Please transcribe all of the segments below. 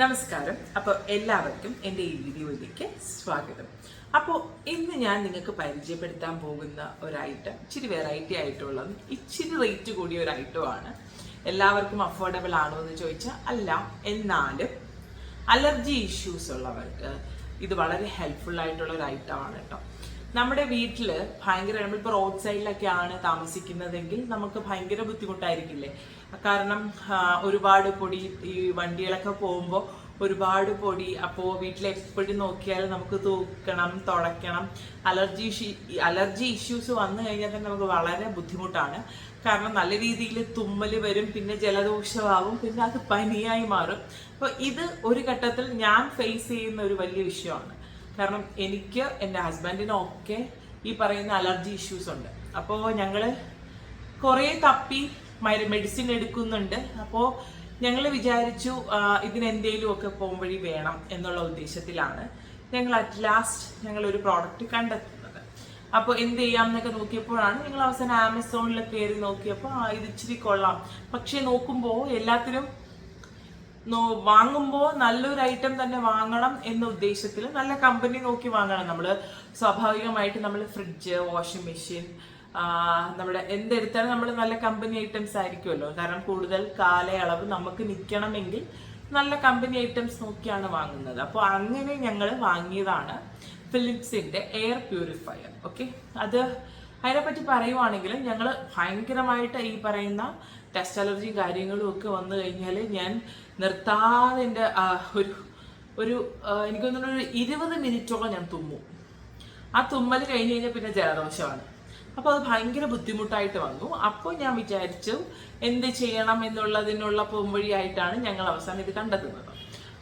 നമസ്കാരം. അപ്പോൾ എല്ലാവർക്കും എന്റെ ഈ വീഡിയോയിലേക്ക് സ്വാഗതം. അപ്പോൾ ഇന്ന് ഞാൻ നിങ്ങൾക്ക് പരിചയപ്പെടുത്താൻ പോകുന്ന ഒരു ഐറ്റം ഇച്ചിരി വെറൈറ്റി ആയിട്ടുള്ളതും ഇച്ചിരി റേറ്റ് കൂടിയ ഒരു ഐറ്റമാണ് എല്ലാവർക്കും അഫോർഡബിൾ ആണോ എന്ന് ചോദിച്ചാൽ അല്ല. എന്നാലും അലർജി ഇഷ്യൂസ് ഉള്ളവർക്ക് ഇത് വളരെ ഹെൽപ്ഫുൾ ആയിട്ടുള്ള ഒരു ഐറ്റമാണ് കേട്ടോ. നമ്മുടെ വീട്ടിൽ ഭയങ്കര നമ്മളിപ്പോൾ റോഡ് സൈഡിലൊക്കെയാണ് താമസിക്കുന്നതെങ്കിൽ നമുക്ക് ഭയങ്കര ബുദ്ധിമുട്ടായിരിക്കില്ലേ? കാരണം ഒരുപാട് പൊടി ഈ വണ്ടികളൊക്കെ പോകുമ്പോൾ ഒരുപാട് പൊടി. അപ്പോൾ വീട്ടിൽ എപ്പോഴും നോക്കിയാൽ നമുക്ക് തൂക്കണം തുടയ്ക്കണം അലർജി അലർജി ഇഷ്യൂസ് വന്നു കഴിഞ്ഞാൽ തന്നെ നമുക്ക് വളരെ ബുദ്ധിമുട്ടാണ്. കാരണം നല്ല രീതിയിൽ തുമ്മൽ വരും പിന്നെ ജലദോഷമാവും പിന്നെ അത് പനിയായി മാറും. അപ്പോൾ ഇത് ഒരു ഘട്ടത്തിൽ ഞാൻ ഫേസ് ചെയ്യുന്ന ഒരു വലിയ വിഷയമാണ്. കാരണം എനിക്ക് എന്റെ ഹസ്ബൻഡിനൊക്കെ ഈ പറയുന്ന അലർജി ഇഷ്യൂസ് ഉണ്ട്. അപ്പോൾ ഞങ്ങൾ കുറേ തപ്പി മെഡിസിൻ എടുക്കുന്നുണ്ട്. അപ്പോൾ ഞങ്ങൾ വിചാരിച്ചു ഇതിനെന്തേലും ഒക്കെ പോകുംവഴി വേണം എന്നുള്ള ഉദ്ദേശത്തിലാണ് ഞങ്ങൾ അറ്റ് ലാസ്റ്റ് ഞങ്ങൾ ഒരു പ്രോഡക്റ്റ് കണ്ടെത്തുന്നത്. അപ്പോൾ എന്ത് ചെയ്യാം എന്നൊക്കെ നോക്കിയപ്പോഴാണ് ഞങ്ങൾ അവസാനം ആമസോണിൽ കയറി നോക്കിയപ്പോൾ ആ ഇത് ഇച്ചിരി കൊള്ളാം. പക്ഷേ നോക്കുമ്പോൾ എല്ലാത്തിനും വാങ്ങുമ്പോൾ നല്ലൊരു ഐറ്റം തന്നെ വാങ്ങണം എന്ന ഉദ്ദേശത്തിൽ നല്ല കമ്പനി നോക്കി വാങ്ങണം നമ്മൾ സ്വാഭാവികമായിട്ട് നമ്മൾ ഫ്രിഡ്ജ് വാഷിംഗ് മെഷീൻ നമ്മുടെ എന്തെടുത്താലും നമ്മൾ നല്ല കമ്പനി ഐറ്റംസ് ആയിരിക്കുമല്ലോ. കാരണം കൂടുതൽ കാലയളവ് നമുക്ക് നിൽക്കണമെങ്കിൽ നല്ല കമ്പനി ഐറ്റംസ് നോക്കിയാണ് വാങ്ങുന്നത്. അപ്പോൾ അങ്ങനെ ഞങ്ങൾ വാങ്ങിയതാണ് ഫിലിപ്സിന്റെ എയർ പ്യൂരിഫയർ ഓക്കെ അത് അതിനെപ്പറ്റി പറയുവാണെങ്കിൽ ഞങ്ങൾ ഭയങ്കരമായിട്ട് ഈ പറയുന്ന ടെസ്റ്റ് അലർജിയും കാര്യങ്ങളും ഒക്കെ വന്നു കഴിഞ്ഞാൽ ഞാൻ നിർത്താതെ എന്റെ ഒരു ഒരു എനിക്കൊന്നുള്ള ഒരു ഇരുപത് മിനിറ്റോളം ഞാൻ തുമ്മും. ആ തുമ്മൽ കഴിഞ്ഞ് കഴിഞ്ഞാൽ പിന്നെ ജലദോഷമാണ്. അപ്പോൾ അത് ഭയങ്കര ബുദ്ധിമുട്ടായിട്ട് വന്നു. അപ്പോൾ ഞാൻ വിചാരിച്ചു എന്ത് ചെയ്യണം എന്നുള്ളതിനുള്ള പോംവഴിയായിട്ടാണ് ഞങ്ങൾ അവസാനം ഇത് കണ്ടെത്തുന്നത്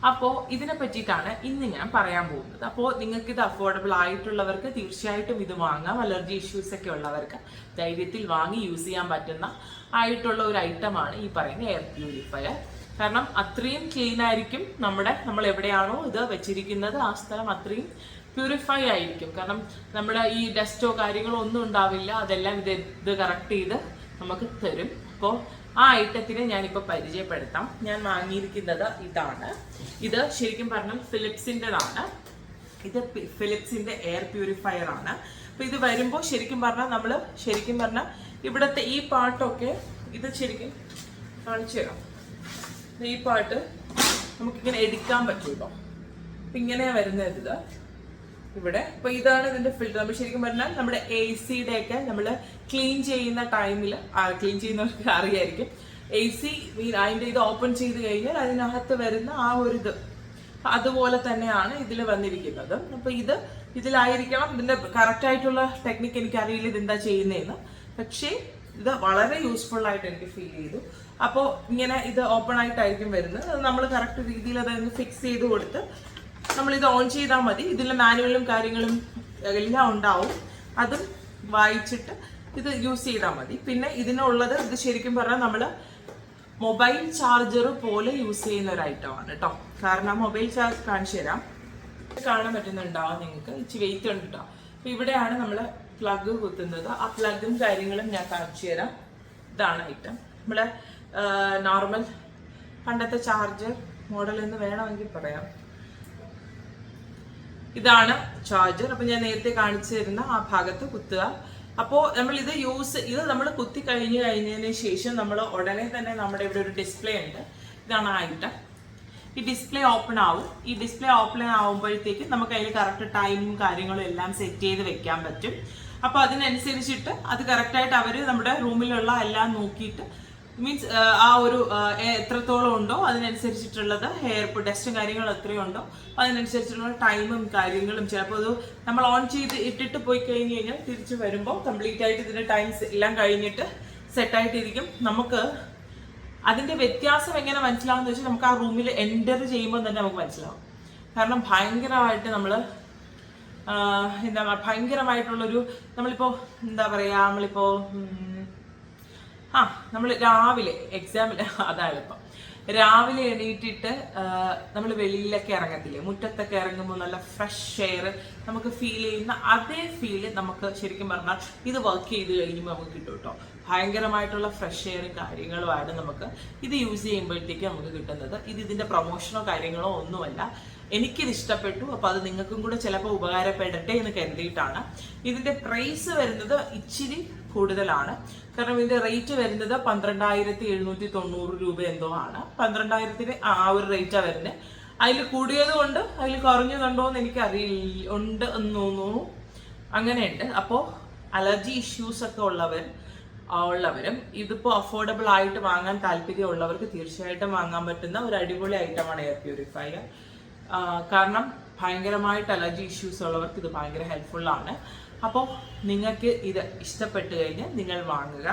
അപ്പോൾ ഇതിനെ പറ്റിയിട്ടാണ് ഇന്ന് ഞാൻ പറയാൻ പോകുന്നത്. അപ്പോൾ നിങ്ങൾക്ക് ഇത് അഫോർഡബിൾ ആയിട്ടുള്ളവർക്ക് തീർച്ചയായിട്ടും ഇത് വാങ്ങാം. അലർജി ഇഷ്യൂസ് ഒക്കെ ഉള്ളവർക്ക് ധൈര്യത്തിൽ വാങ്ങി യൂസ് ചെയ്യാൻ പറ്റുന്ന ആയിട്ടുള്ള ഒരു ഐറ്റമാണ് ഈ പറയുന്ന എയർ പ്യൂരിഫയർ കാരണം അത്രയും ക്ലീൻ ആയിരിക്കും നമ്മുടെ നമ്മൾ എവിടെയാണോ ഇത് വെച്ചിരിക്കുന്നത്. ആ സ്ഥലം അത്രയും പ്യൂരിഫൈ ആയിരിക്കും. കാരണം നമ്മുടെ ഈ ഡസ്റ്റോ കാര്യങ്ങളോ ഒന്നും ഉണ്ടാവില്ല. അതെല്ലാം ഇത് ഇത് കറക്റ്റ് ചെയ്ത് നമുക്ക് തരും. അപ്പോൾ ആ ഐറ്റത്തിനെ ഞാനിപ്പോൾ പരിചയപ്പെടുത്താം. ഞാൻ വാങ്ങിയിരിക്കുന്നത് ഇതാണ്. ഇത് ശരിക്കും പറഞ്ഞാൽ ഫിലിപ്സിന്റെതാണ് ഇത് ഫിലിപ്സിന്റെ എയർ പ്യൂരിഫയർ ആണ്. അപ്പോൾ ഇത് വരുമ്പോൾ ശരിക്കും പറഞ്ഞാൽ നമ്മൾ ശരിക്കും പറഞ്ഞാൽ ഇവിടുത്തെ ഈ പാട്ടൊക്കെ ഇത് ശരിക്കും കാണിച്ചു തരാം. ഈ പാട്ട് നമുക്കിങ്ങനെ എടുക്കാൻ പറ്റുമല്ലോ അപ്പം ഇങ്ങനെയാണ് വരുന്നത് ഇത്. ഇവിടെ. അപ്പൊ ഇതാണ് ഇതിന്റെ ഫിൽറ്റർ നമ്മൾ ശരിക്കും പറഞ്ഞാൽ നമ്മുടെ എ സിയുടെ ഒക്കെ നമ്മൾ ക്ലീൻ ചെയ്യുന്ന ടൈമിൽ ക്ലീൻ ചെയ്യുന്നവർക്ക് അറിയായിരിക്കും. എ സി അതിന്റെ ഇത് ഓപ്പൺ ചെയ്ത് കഴിഞ്ഞാൽ അതിനകത്ത് വരുന്ന ആ ഒരു ഇത്. അതുപോലെ തന്നെയാണ് ഇതിൽ വന്നിരിക്കുന്നത്. അപ്പൊ ഇത് ഇതിലായിരിക്കണം. ഇതിന്റെ കറക്റ്റ് ആയിട്ടുള്ള ടെക്നിക്ക് എനിക്ക് അറിയില്ല ഇതെന്താ ചെയ്യുന്നതെന്ന് പക്ഷേ ഇത് വളരെ യൂസ്ഫുൾ ആയിട്ട് എനിക്ക് ഫീൽ ചെയ്തു. അപ്പോൾ ഇങ്ങനെ ഇത് ഓപ്പൺ ആയിട്ടായിരിക്കും വരുന്നത്. നമ്മൾ കറക്റ്റ് രീതിയിൽ അതൊന്ന് ഫിക്സ് ചെയ്ത് കൊടുത്ത് നമ്മൾ ഇത് ഓൺ ചെയ്താൽ മതി ഇതിൽ മാനുവലും കാര്യങ്ങളും എല്ലാം ഉണ്ടാവും. അതും വായിച്ചിട്ട് ഇത് യൂസ് ചെയ്താൽ മതി. പിന്നെ ഇതിനുള്ളത് ഇത് ശരിക്കും പറഞ്ഞാൽ നമ്മൾ മൊബൈൽ ചാർജർ പോലെ യൂസ് ചെയ്യുന്ന ഒരു ഐറ്റമാണ് കേട്ടോ കാരണം മൊബൈൽ ചാർജ് കാണിച്ചു തരാം. കാണാൻ പറ്റുന്നുണ്ടാവും നിങ്ങൾക്ക് ഇച്ചിരി വെയിറ്റ് ഉണ്ട് കേട്ടോ അപ്പോൾ ഇവിടെയാണ് നമ്മൾ പ്ലഗ് കുത്തുന്നത്. ആ പ്ലഗും കാര്യങ്ങളും ഞാൻ കാണിച്ചു തരാം. ഇതാണ് ഐറ്റം നമ്മൾ നോർമൽ പണ്ടത്തെ ചാർജർ മോഡൽ എന്ന് വേണമെങ്കിൽ പറയാം. ഇതാണ് ചാർജർ അപ്പൊ ഞാൻ നേരത്തെ കാണിച്ചു തരുന്ന ആ ഭാഗത്ത് കുത്തുക. അപ്പോൾ നമ്മൾ ഇത് യൂസ് ഇത് നമ്മൾ കുത്തി കഴിഞ്ഞ് കഴിഞ്ഞതിന് ശേഷം നമ്മൾ ഉടനെ തന്നെ നമ്മുടെ ഇവിടെ ഒരു ഡിസ്പ്ലേ ഉണ്ട്. ഇതാണ് ആ ഐറ്റം ഈ ഡിസ്പ്ലേ ഓപ്പൺ ആവും. ഈ ഡിസ്പ്ലേ ഓപ്പൺ ആവുമ്പോഴത്തേക്ക് നമുക്ക് അതിൽ കറക്റ്റ് ടൈമും കാര്യങ്ങളും എല്ലാം സെറ്റ് ചെയ്ത് വെക്കാൻ പറ്റും. അപ്പോൾ അതിനനുസരിച്ചിട്ട് അത് കറക്റ്റായിട്ട് അവർ നമ്മുടെ റൂമിലുള്ള എല്ലാം നോക്കിയിട്ട് മീൻസ് ആ ഒരു എ- എത്രത്തോളം ഉണ്ടോ അതിനനുസരിച്ചിട്ടുള്ളത് ഹെയർ ഡസ്റ്റും കാര്യങ്ങളും എത്രയും ഉണ്ടോ അതിനനുസരിച്ചുള്ള ടൈമും കാര്യങ്ങളും ചിലപ്പോൾ അത് നമ്മൾ ഓൺ ചെയ്ത് ഇട്ടിട്ട് പോയി കഴിഞ്ഞ് കഴിഞ്ഞാൽ തിരിച്ച് വരുമ്പോൾ കംപ്ലീറ്റ് ആയിട്ട് ഇതിന്റെ ടൈംസ് എല്ലാം കഴിഞ്ഞിട്ട് സെറ്റായിട്ടിരിക്കും നമുക്ക് അതിന്റെ വ്യത്യാസം എങ്ങനെ മനസ്സിലാവുന്ന വെച്ചാൽ നമുക്ക് ആ റൂമിൽ എന്റർ ചെയ്യുമ്പോൾ തന്നെ നമുക്ക് മനസ്സിലാവും. കാരണം ഭയങ്കരമായിട്ട് നമ്മൾ എന്താ ഭയങ്കരമായിട്ടുള്ളൊരു നമ്മളിപ്പോൾ എന്താ പറയുക നമ്മളിപ്പോൾ ആ നമ്മൾ രാവിലെ എക്സാമിൽ അതാ എളുപ്പം രാവിലെ എണീറ്റിട്ട് നമ്മൾ വെളിയിലൊക്കെ ഇറങ്ങത്തില്ലേ? മുറ്റത്തൊക്കെ ഇറങ്ങുമ്പോൾ നല്ല ഫ്രഷ് എയർ നമുക്ക് ഫീൽ ചെയ്യുന്ന അതേ ഫീൽ നമുക്ക് ശരിക്കും പറഞ്ഞാൽ ഇത് വർക്ക് ചെയ്ത് കഴിയുമ്പോൾ നമുക്ക് കിട്ടും കേട്ടോ. ഭയങ്കരമായിട്ടുള്ള ഫ്രഷ് എയറും കാര്യങ്ങളുമാണ് നമുക്ക് ഇത് യൂസ് ചെയ്യുമ്പോഴത്തേക്ക് നമുക്ക് കിട്ടുന്നത്. ഇത് ഇതിന്റെ പ്രൊമോഷനോ കാര്യങ്ങളോ ഒന്നുമല്ല. എനിക്കിത് ഇഷ്ടപ്പെട്ടു. അപ്പോൾ അത് നിങ്ങൾക്കും കൂടെ ചിലപ്പോൾ ഉപകാരപ്പെടട്ടെ എന്ന് കരുതിയിട്ടാണ്. ഇതിന്റെ പ്രൈസ് വരുന്നത് ഇച്ചിരി കൂടുതലാണ്. കാരണം ഇതിന്റെ റേറ്റ് വരുന്നത് പന്ത്രണ്ടായിരത്തി എഴുന്നൂറ്റി തൊണ്ണൂറ് രൂപ എന്തോ ആണ്. പന്ത്രണ്ടായിരത്തിന് ആ ഒരു റേറ്റാണ് വരുന്നത് അതിൽ കൂടിയത് കൊണ്ട് അതിൽ കുറഞ്ഞതുണ്ടോ എന്ന് എനിക്ക് അറിയില്ല ഉണ്ട് എന്ന് തോന്നുന്നു. അങ്ങനെയുണ്ട്. അപ്പോൾ അലർജി ഇഷ്യൂസ് ഒക്കെ ഉള്ളവർ ഉള്ളവരും ഇതിപ്പോൾ അഫോർഡബിൾ ആയിട്ട് വാങ്ങാൻ താല്പര്യമുള്ളവർക്ക് തീർച്ചയായിട്ടും വാങ്ങാൻ പറ്റുന്ന ഒരു അടിപൊളി ഐറ്റമാണ് എയർ പ്യൂരിഫയർ കാരണം ഭയങ്കരമായിട്ട് അലർജി ഇഷ്യൂസ് ഉള്ളവർക്ക് ഇത് ഭയങ്കര ഹെൽപ്ഫുള്ളാണ് അപ്പോൾ നിങ്ങൾക്ക് ഇത് ഇഷ്ടപ്പെട്ടു കഴിഞ്ഞാൽ നിങ്ങൾ വാങ്ങുക.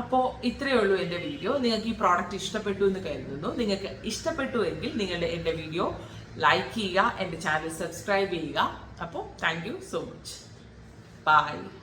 അപ്പോൾ ഇത്രയേ ഉള്ളൂ എന്റെ വീഡിയോ. നിങ്ങൾക്ക് ഈ പ്രോഡക്റ്റ് ഇഷ്ടപ്പെട്ടു എന്ന് കരുതുന്നു. നിങ്ങൾക്ക് ഇഷ്ടപ്പെട്ടു എങ്കിൽ നിങ്ങളുടെ എന്റെ വീഡിയോ ലൈക്ക് ചെയ്യുക എന്റെ ചാനൽ സബ്സ്ക്രൈബ് ചെയ്യുക. അപ്പോൾ thank you so much bye